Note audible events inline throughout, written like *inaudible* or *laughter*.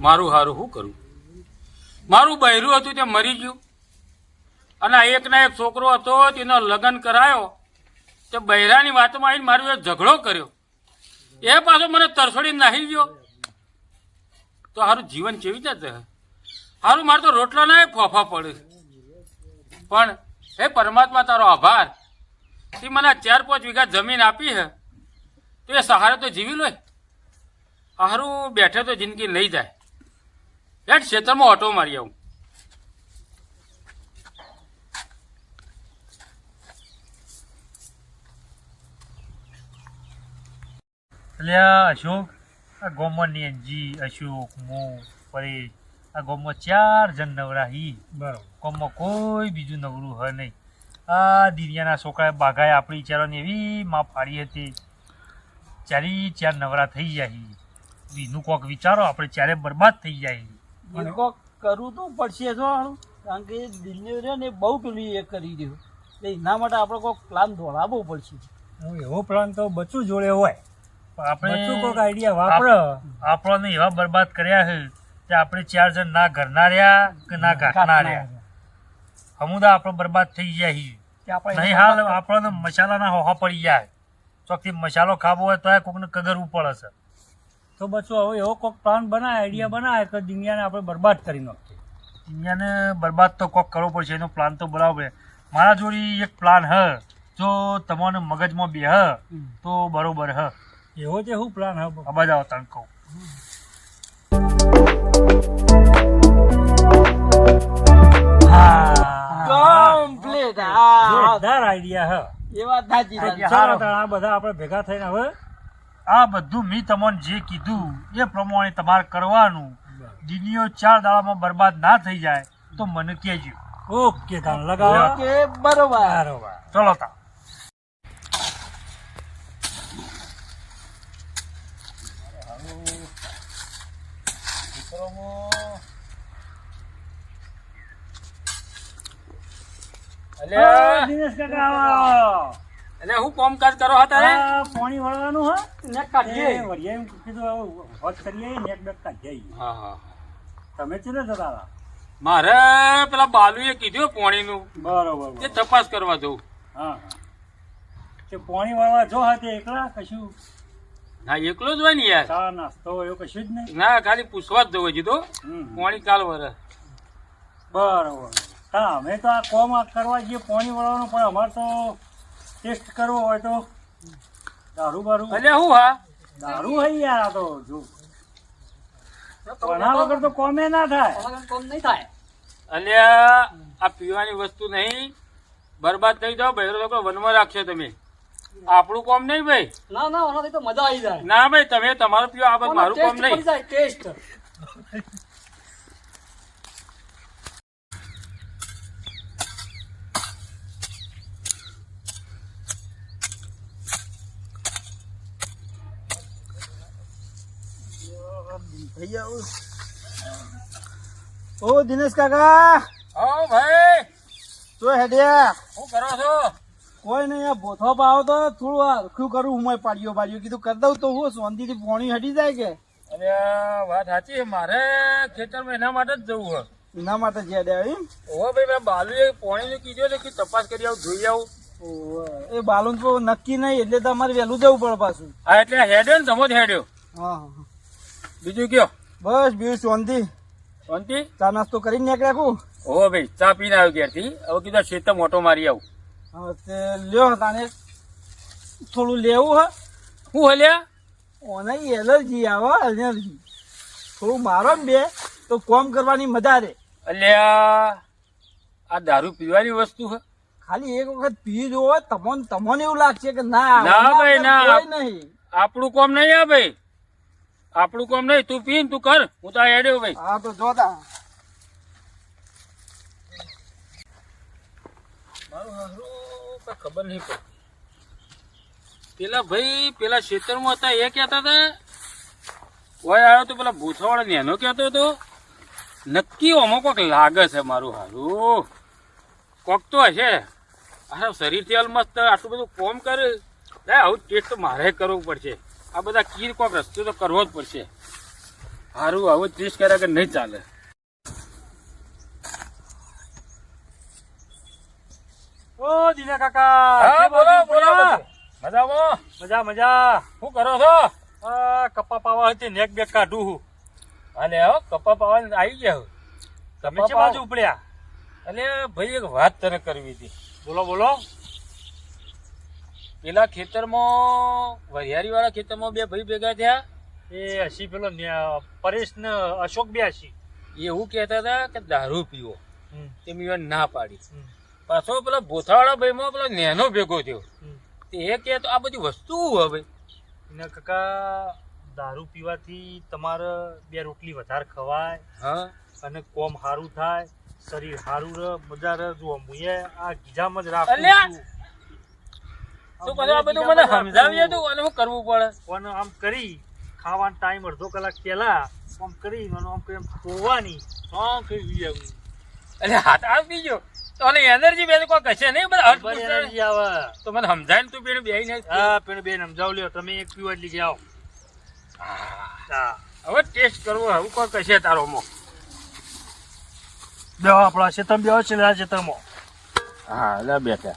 મારું હારું શું કરું? મારું બહેરું હતું તે મરી ગયું. અને એકના એક છોકરો હતો, તેનો લગ્ન કરાયો. તે બૈરાની વાતમાં આવીને મારો એ ઝઘડો કર્યો. એ પાછો મને તરસોડી નાહી ગયો. તો સારું જીવન કેવી રીતે સારું મારે તો રોટલા ના ફોફા પડે. પણ હે પરમાત્મા, તારો આભાર. તે મને ચાર પાંચ વીઘા જમીન આપી હે. તો એ સહારે તો જીવી લો. હારું, બેઠે તો જિંદગી લઈ જાય. યાર ક્ષેત્રમાં ઓટો મારી આવું. એટલે આ અશોક આ ગોમમાં નેનજી અશોક મો પરેશ આ ગોમમાં ચાર જણ નવરા હી. બરોબર. ગોમમાં કોઈ બીજું નવરું હ નહીં. આ દિરિયાના છોકરાએ બાઘાએ આપણી ચારોની એવી માં ફાડી હતી. ચારી ચાર નવરા થઈ જાય હી. બીનું કોક વિચારો આપણે ચારે બરબાદ થઈ જાય એ કોક કરવું તો પડશે જો. કારણ કે દિલ્હી રહ્યો ને બહુ પેલી એ કરી દીધું. એટલે એના માટે આપણે કોઈક પ્લાન દોડાવવો પડશે. એવો પ્લાન તો બચ્ચું જોડે હોય. આપણે શું કોઈક આઈડિયા વાપરો. આપણને એવા બરબાદ કર્યા છે કે આપણે ચાર જણ ના ઘરના રહ્યા કે ના ઘાટના રહ્યા. હમુદા આપણે બરબાદ થઈ જાય આપણે નહીં હાલ આપણને મસાલાના હોહા પડી જાય ચોકથી મસાલો ખાવો હોય તો કોકને કગરવું પડે છે તો બસો હવે એવો કોઈક પ્લાન બનાવે આઈડિયા બનાય કે દુનિયાને આપણે બરબાદ કરી નાખીએ. દુનિયાને બરબાદ તો કોક કરવો પડશે એનો પ્લાન તો બનાવવો પડે. મારા જોડી એક પ્લાન હ. જો તમારે મગજમાં બે હ તો બરોબર હ. એવો જે શું પ્લાન હ. આ બધા તને કહું. કમ્પ્લીટ જોરદાર આઈડિયા હ. એ વાત સાચી આ બધા આપણે ભેગા થઈને હવે આ બધું મેં તમને જે કીધું એ પ્રમાણે તમારે કરવાનું. દુનિયો ચાર દાડામાં બરબાદ ના થઈ જાય તો મને કહેજો. ઓકે તાણ લગાવો. કે બરોબર. ચલો તા. દિનેશ કાકા આવો. એટલે હું કોમ કાજ કરો હતા રે પાણી વળવાનું હ. ને કાઢીએ. વળીએ એમ કીધું હોત કરીએ નેક બેક કાઢીએ હા હા તમે છે જતા હતા મારે પેલા બાલુએ કીધું પોણીનું. બરોબર તે તપાસ કરવા દઉં હા. તે પાણી વાળવા જો હાથે એકલા કશું? ના એકલો જ હોય ને યાર. ચા નાસ્તો એવું કશું જ નહીં? ના ખાલી પૂછવા જ દઉં કીધું પાણી હમ. પોણી કાલ વરે બરોબર. હા અમે તો આ કોમ કરવા જઈએ પાણી વાળવાનું પણ અમારે તો ટેસ્ટ કરવો હોય તો દારૂ બારૂ. એટલે શું હા? દારૂ હોય યાર આ તો જો. ઘણા વગર તો કોમે ના થાય. કોમ નહીં થાય. અલ્યા આ પીવાની વસ્તુ નહીં. બરબાદ થઈ જાઓ ભાઈ લોકો વનમાં રાખશો તમે. આપણું કોમ નહીં ભાઈ. ના ના ઓનાથી તો મજા આવી જાય. ના ભાઈ તમે તમારું પીવો આ બધું મારું કોમ નહીં. પડી જાય ટેસ્ટ ઓ દિનેશ કાકા. ઓ ભાઈ. તો હેડિયા. શું કરો છો? કોઈ નહીં આ બોથો પાવો તો થોડું શું કરું હું પાડ્યો પાડ્યો કીધું કરી દઉં તો હું શાંતિથી પોણી હટી જાય કે? અરે વાત સાચી મારે ખેતરમાં એના માટે જ જવું હોય. એના માટે જ હેડ્યા આવી ઓ ભાઈ મેં બાલુએ પોણીનું કીધું છે કે તપાસ કરી આવું જોઈ આવું. ઓવે. એ બાલુ તો નક્કી નહીં એટલે તમારે વહેલું જવું પડે પાછું. હા એટલે હેડ્યો ને તમો જ હેડ્યો હા હા. બીજું કયો? બસ બીજું શાંતિ. શાંતિ? ચા નાસ્તો કરીને નીકળ્યા કું? ઓ ભાઈ ચા પીને આવ્યો ઘેરથી. હવે કીધું ખેતર મોટો મારી આવું. હા તે લ્યો તાને થોડું લેવું હે. શું હલ્યા ઓને એલર્જી આવે એલર્જી. થોડું મારો ને બે તો કોમ કરવાની મજા રે. અલ્યા આ દારૂ પીવાની વસ્તુ હ. ખાલી એક વખત પી જોવો તમને તમને એવું લાગશે કે ના ના ભાઈ, ના. નહીં. આપણું કોમ નહીં આ ભાઈ. આપણું કોમ નહીં તું પીન તું કર. હું તો હેડ્યો ભાઈ હા તો જોતા મારું હારું કાંઈ ખબર નહીં પડતી. પેલા ભાઈ પેલા ખેતરમાં હતા એ કહેતા હતા કોઈ આવ્યો તો પેલા ભૂથાવાળા નેનો કહેતો હતો. નક્કી ઓમાં કોક લાગે છે મારું હારું. કોક તો હશે. અરે શરીરથી હાલ મસ્ત આટલું બધું કોમ કરે. આવું ટેસ્ટ તો મારે કરવું પડશે. આ બધા કીર કોક રસ્તો તો કરવો જ પડશે. સારું આવું ત્રીસ કર્યા કે નહીં ચાલે. ઓ દિના કાકા બોલો બોલો? મજામાં? મજા મજા. શું કરો છો? આ કપા પાવા હતી નેક બેક કાઢું હું. અને હો કપા પાવા આવી ગયા તમે કપા છે બાજુ ઉપડ્યા? અને ભાઈ એક વાત તને કરવી હતી. બોલો બોલો. પેલા ખેતરમાં વરિયાળીવાળા ખેતરમાં બે ભાઈ ભેગા થયા. એ હસી પેલો પરેશ ને અશોક બે હસી. એવું કહેતા હતા કે દારૂ પીવો. તે મેં ના પાડી. પાછો પેલા ભોથાવાળા ભાઈમાં પેલો નેનો ભેગો થયો. તે એ કહે તો આ બધી વસ્તુ હવે? ને કાકા દારૂ પીવાથી તમારે બે રોટલી વધારે ખવાય હા. અને કોમ સારું થાય શરીર સારું રહે મજા રહે. જો મુએ આ ગીજામાં જ રાખું. તો પછી આ બધું મને સમજાવી હતું તું અને શું કરવું પડે. પણ આમ કરી ખાવાનો ટાઈમ અડધો કલાક પહેલા આમ કરી મને આમ કરી આમ ધોવાની આમ કરી જવું એટલે હાથ આપી ગયો તો અને એનર્જી બે કોઈ કશે નહીં બધા હર્ટ એનર્જી આવે. તો મને સમજાય ને તું બેહી બેહીને હા પેણ બેન સમજાવ લ્યો. તમે એક પીવા લઈ જાઓ હવે ટેસ્ટ કરવો હવે કોઈ કશે તારો મો. બે આપણા છે તમે બે છે આ શેતમો હા લે બેઠા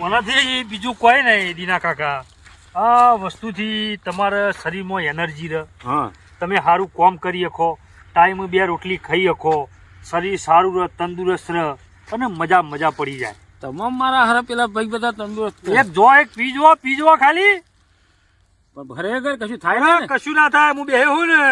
ઓનાથી બીજું કોઈ નહીં દીના કાકા. આ વસ્તુથી તમારા શરીરમાં એનર્જી રહે. હા. તમે સારું કોમ કરી શકો ટાઈમ બે રોટલી ખાઈ શકો શરીર સારું રહે તંદુરસ્ત રહે અને મજા મજા પડી જાય. તમામ મારા હારા પેલા ભાઈ બધા તંદુરસ્ત એક જો એક પીજો પીજો ખાલી. ભરે કશું થાય ને કશું ના થાય હું બેહું ને.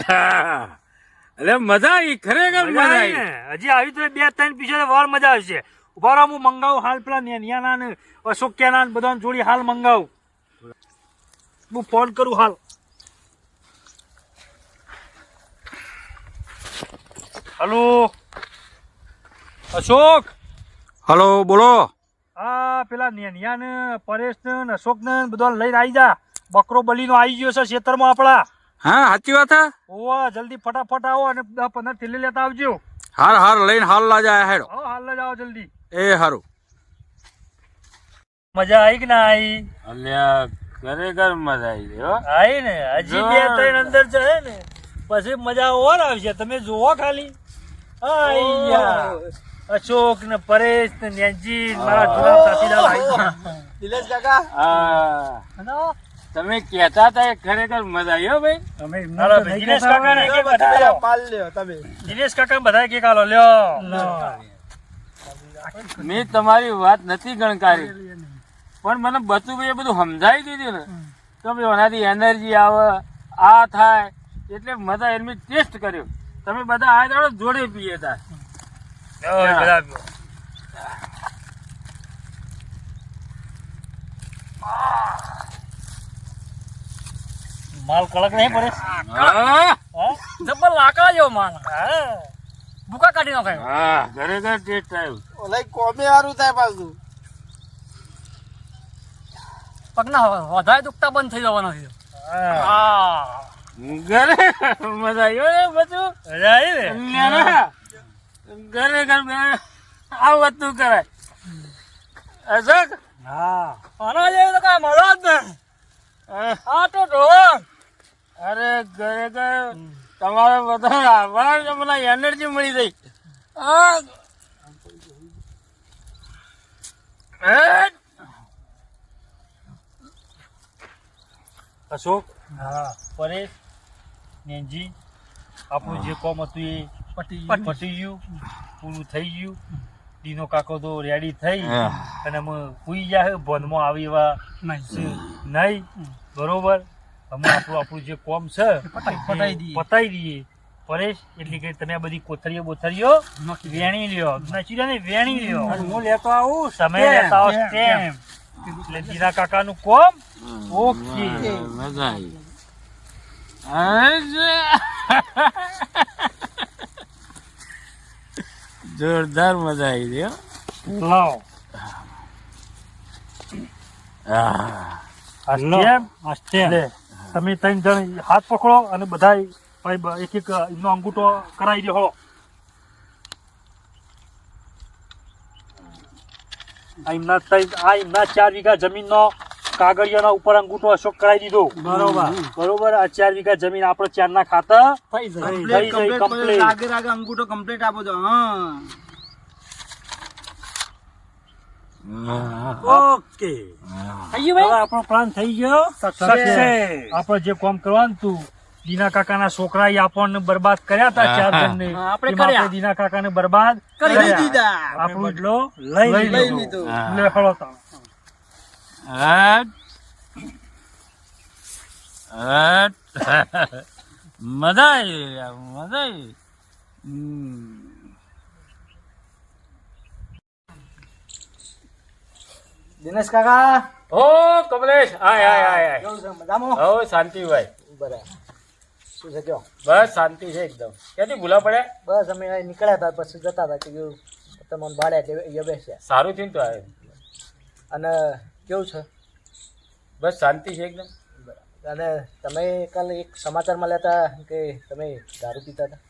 એટલે મજા આવી ખરેખર મજા આવી હજી આવી તો બે ત્રણ પીછે વાર મજા આવશે. ઊભા રહો હું મંગાવું હાલ પેલા નેનિયાના ને અશોક્યાના ને બધાને જોડી હાલ મંગાવું. હું ફોન કરું હાલ. હલો. અશોક? હલો બોલો. આ પેલા નેનિયા ને પરેશ ને ને અશોક ને બધા લઈને આવી જા. બકરો બલીનો આવી ગયો છે ખેતરમાં આપણા. હા સાચી વાત હે? ઓવા જલ્દી ફટાફટ આવો અને દસ પંદર થેલી લેતા આવજો. હાર હાર લઈને હાલ લા જાય હેડો. હા હાલ લા આવો જલ્દી. એ હારું. મજા આવી કે ના આવી અલ્યા ખરેખર મજા આવી હો. આવી ને હજી બે ત્રણ અંદર છે ને. પછી મજા ઓર આવશે તમે જોવો ખાલી. આયા. અશોક ને પરેશ ને નેનજી મારા જુના સાથીદાર આવી ગયા. દિલેશ કાકા હા તમે કહેતા હતા એ ખરેખર મજા આવી હો ભાઈ. હાલો ભાઈ, દિનેશ કાકા ને કે બધા પાલ લ્યો તમે. દિનેશ કાકા બધા કે કાલો લ્યો. મેં તમારી વાત નથી ગણકારી. પણ મને બચુભાઈ બધું સમજાવી દીધું ને. તો ભાઈ એનાથી એનર્જી આવે આ થાય એટલે મજા એમની ટેસ્ટ કર્યો. તમે બધા આ જાણો જોડે પીએ તા. બધા. માલ કડક નહીં પડે. હા. હા? જબર લાકડા જેવો માલ. હા. ભૂકા કાઢી નાખાય. હા ઘર ટેસ્ટ આવ્યું ઓલા કોમે સારું થાય પાછું. પગના વધારે દુખતા બંધ થઈ જવાના છે. હા. ઘરે મજા આવ્યો ને બધું. મજા આવી ને? ઘરે ઘર બે આ વસ્તુ કરાય. અશોક? હા. આના જેવું તો કાંઈ મળવા જ નહીં. આ તો ઢોર અરે ઘરે ઘર તમારે બધા આભાર છે મને એનર્જી મળી ગઈ અશોક હા. પરેશ નેનજી આપણું જે કોમ હતું એ પટી પટી ગયું પૂરું થઈ ગયું. દીનો કાકો તો રેડી થઈ અને અમે સુઈ જાય ભોનમાં આવી એવા નહીં. નહીં. બરોબર? અમે આપણું આપણું જે કોમ છે પતાવી દઈએ. પરેશ એટલે કે તમે આ બધી કોથળીઓ બોથળીઓ વેણી લ્યો. નચી ને વેણી લ્યો. હું લેતો આવું તમે લેતા આવો સ્ટેમ્પ. એટલે જીરા કાકા નું કોમ ઓકે. મજા આવી. જોરદાર મજા આવી ગઈ લાવ. આ તમે ત્રણ જણ હાથ પકડો અને બધા એક એક એમનો અંગૂઠો કરાવી દે આ એમના ત્રણ- આ એમના ચાર વીઘા જમીનનો કાગળિયાના ઉપર અંગૂઠો અશોક કરાવી દીધો. બરોબર. બરોબર? આ ચાર વીઘા જમીન આપણો ચારના ખાતા થઈ જાય. કમ્પ્લીટ અંગૂઠો કમ્પ્લીટ આપો છો હા. ઓકે. થઈ ગયું ભાઈ? આપણો પ્લાન થઈ ગયો. સક્સેસ આપણે જે કામ કરવાનું તું દીના કાકાના છોકરા આપણને બરબાદ કર્યા હતા ચાર જણને. આપણે કર્યા. દીના કાકાને બરબાદ કરી દીધા. આપણો બદલો લઈ લઈ લીધો. લે હળો. હટ. *laughs* મજા આવી. મજા આવી. હમ. દિનેશ કાકા? ઓ કમલેશ આય આય આય આય. કેવું છે? મજામાં? હો શાંતિ ભાઈ. બરાબર. શું છે કયો? બસ શાંતિ છે એકદમ. ક્યાંથી ભૂલા પડે બસ અમે નીકળ્યા હતા પછી જતા હતા કે કેવું તમને ભાડે અહીંયા બેસ્યા. સારું થયું તો આવે અને કેવું છે? બસ શાંતિ છે એકદમ. અને તમે કાલે એક સમાચારમાં લેતા કે તમે દારૂ પીતા હતા?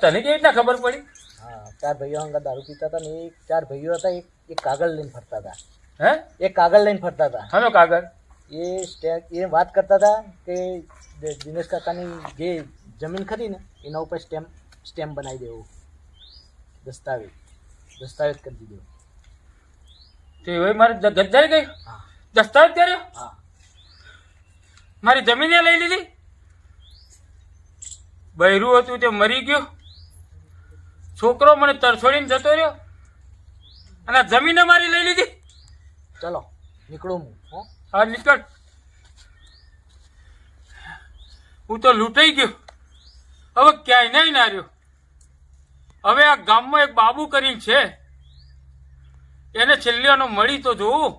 તને કેવી રીતના ખબર પડી? હા ચાર ભાઈઓ અંગા દારૂ પીતા હતા ને એક ચાર ભાઈઓ હતા એક એક કાગળ લઈને ફરતા હતા હે એ કાગળ લઈને ફરતા હતા હાલો કાગળ એ સ્ટે- એ વાત કરતા હતા કે દિનેશ કાકાની જે જમીન ખરી ને એના ઉપર સ્ટેમ્પ સ્ટેમ્પ બનાવી દેવો દસ્તાવેજ દસ્તાવેજ કરી દીધો એ હવે મારે ગદ્દારી ગઈ દસ્તાવેજ કર્યો હા મારી જમીને લઈ લીધી બૈરું હતું તે મરી ગયો? છોકરો મને તરછોડીને જતો રહ્યો? અને જમીન મારી લઈ લીધી? ચલો નીકળું હું હા. નીકળ. હું તો લૂંટાઈ ગયો. હવે ક્યાંય નહીં ના રહ્યો. હવે આ ગામમાં એક બાબુ કરીને છે. એને છેલ્લીનો મળી તો જોવું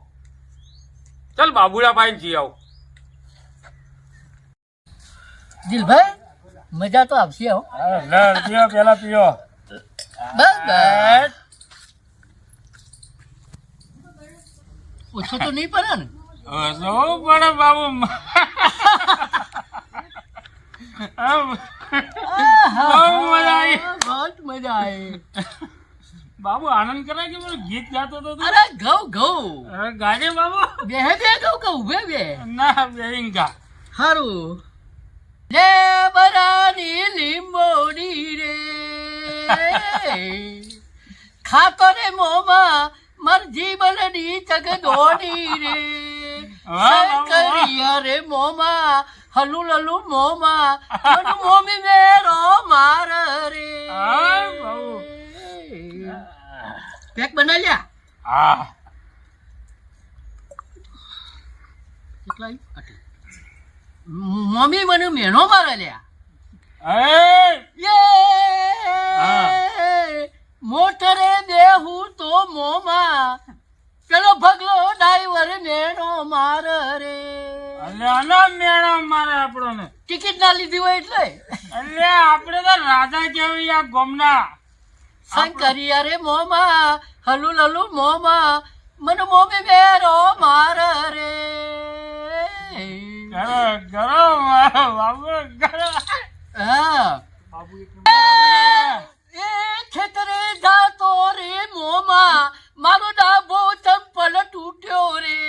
ચાલ બાબુડાભાઈ જી આવું. દિલભાઈ મજા તો આવશે હો. લે, પીઓ પેલા પીઓ. બસ બસ. ઓછો તો નહીં પડે ને? ઓછો પડે બાબુ. મજા આવી. બાબુ આનંદ કરાય કે મને ગીત ગાતો હતો તું? અરે ઘઉ ઘઉ. ગાજે બાબુ. બે બે ઘઉ કે ઉભે બે. ના બે ઇંગા હારું. લે બરાની લીંબોડી રે. ખાતો રે મોમાં મર જીવનની તગદોડી રે વાહ, અરે. રે મોમાં હલુ લલુ મોમાં મન મોમી મેરો માર રે. હા, બના લ્યા હા. કેટલા મમ્મી મને મેનો મારે લ્યા એ યે! મોટરે દેહું તો મોમાં. પેલો ભગલો ડાઈવર મેણો માર રે. અલ્યા મેણો મારે આપણને. ટિકિટ ના લીધી હોય એટલે. અલ્યા આપણે તો રાજા કેવી આ ગોમના. શંકરી અરે મોમાં હલુ લલુ મોમાં મને મોમી મેરો માર રે. ગરો ગરો બાબુ ગરો હા. એ ખેતરે જાતો રે મોમાં. મારો ડાબો ચંપલ તૂટ્યો રે.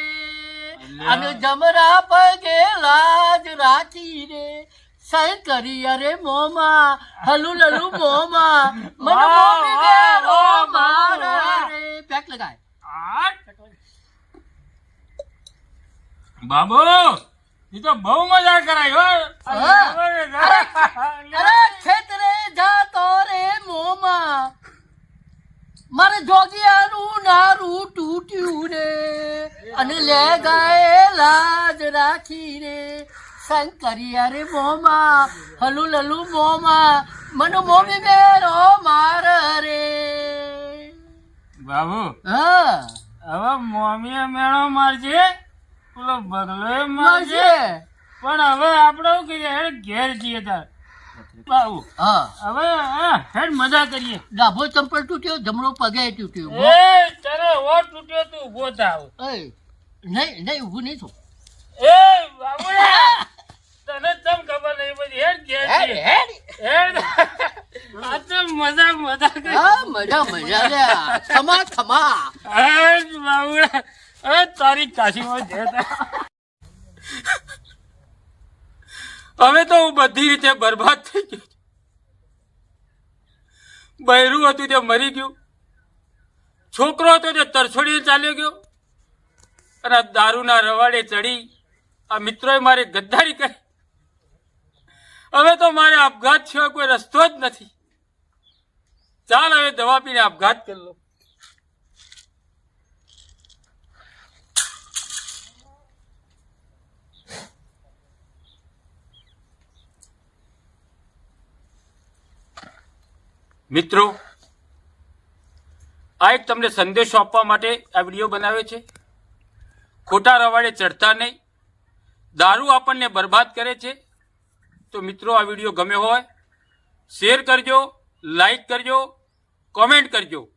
અને જમરા પગે લાજ રાખી રે. સહી કરી અરે મોમાં. હલુ લલુ મોમાં. મને મોમી દે રો મારા રે. પેક લગાય. બાબુ એ તો બહુ મજા કરાય હો. અરે ખેતરે જાતો રે મોમાં. મારે જોગિયાનું નારું તૂટ્યું રે. અને લે ગાય લાજ રાખી રે. શંકરિયા રે મોમાં હલુ લલુ મોમાં મનુ મોમી મેરો માર રે. બાબુ હા. હવે મમ્મીએ મેળો મારજે. પેલો બગલો મારજે. પણ હવે આપણે શું કહીએ ઘેર જઈએ તાર. બાબુ હા. હવે હેડ મજા કરીએ. ડાભો ચંપલ તૂટ્યો જમણો પગે તૂટ્યો. એ તારે ઓ તૂટ્યો તું ઊભો થાવ એ નહીં નહીં ઊભું નહીં થયું એ બાબુ તને તમ ખબર નહીં બધી હેડ કે હેડ. હેડ. હેડ. આ તો મજા મજા કરી. હા મજા મજા લે. ખમા ખમા. હેડ બાબુડા. હવે તારી કાશીમાં જતા. હવે તો હું બધી રીતે બરબાદ થઈ ગયો બહેરું હતું તે મરી ગયું. છોકરો હતો તે તરછોડીને ચાલ્યો ગયો. અને દારૂના રવાડે ચડી આ મિત્રોએ મારી ગદ્દારી કરી. હવે તો મારે આપઘાત સિવાય કોઈ રસ્તો જ નથી. ચાલ હવે દવા પીને આપઘાત કરી લો મિત્રો, આ એક તમને સંદેશો આપવા માટે આ વીડિયો બનાવ્યો છે. ખોટા રવાડે ચડતા નહીં. દારૂ આપણને બરબાદ કરે છે. તો મિત્રો, આ વીડિયો ગમ્યો હોય, શેર કરજો, લાઈક કરજો, કોમેન્ટ કરજો.